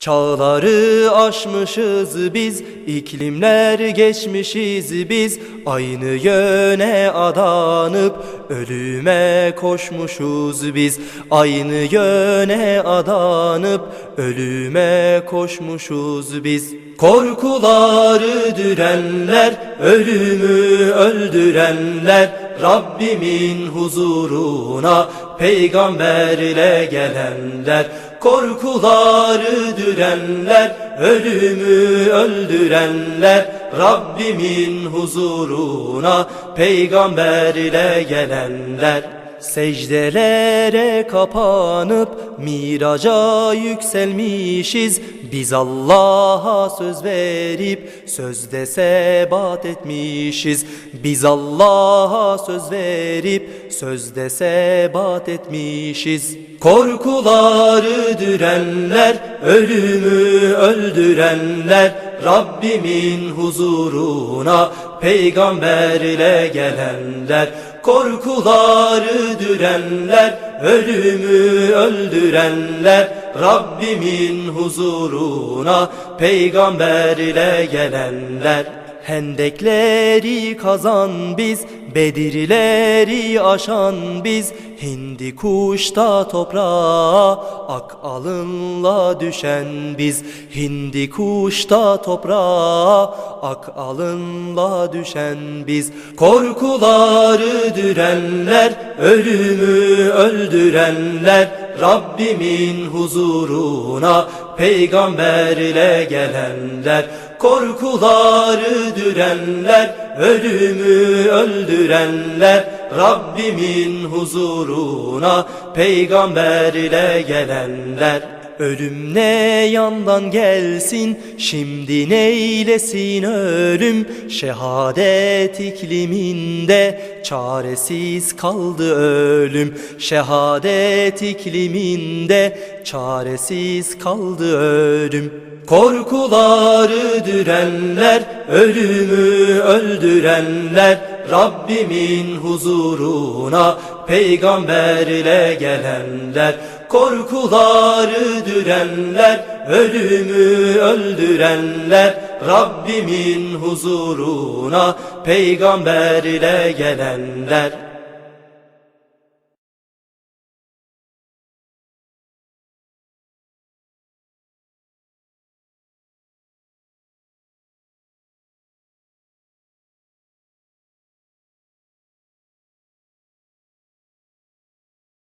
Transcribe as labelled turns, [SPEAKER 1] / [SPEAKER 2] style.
[SPEAKER 1] Çağları aşmışız biz, iklimler geçmişiz biz. Aynı yöne adanıp ölüme koşmuşuz biz. Aynı yöne adanıp ölüme koşmuşuz biz. Korkuları dürenler, ölümü öldürenler. Rabbimin huzuruna peygamberle gelenler Korkuları dürenler, ölümü öldürenler Rabbimin huzuruna peygamberle gelenler Secdelere kapanıp miraca yükselmişiz. Biz Allah'a söz verip sözde sebat etmişiz. Biz Allah'a söz verip sözde sebat etmişiz. Korkuları dürenler, ölümü öldürenler Rabbimin huzuruna peygamberle gelenler Korkuları dürenler, ölümü öldürenler Rabbimin huzuruna peygamberle gelenler Hendekleri kazan biz, Bedirleri aşan biz. Hindi kuşta toprağa ak alınla düşen biz. Hindi kuşta toprağa ak alınla düşen biz. Korkuları dürenler, ölümü öldürenler. Rabbimin huzuruna peygamberle gelenler Korkuları dürenler, ölümü öldürenler Rabbimin huzuruna peygamberle gelenler Ölüm ne yandan gelsin, şimdi neylesin ölüm? Şehadet ikliminde çaresiz kaldı ölüm. Şehadet ikliminde çaresiz kaldı ölüm. Korkuları dürenler, ölümü öldürenler Rabbimin huzuruna peygamberle gelenler Korkuları dürenler, ölümü öldürenler. Rabbimin huzuruna peygamberle gelenler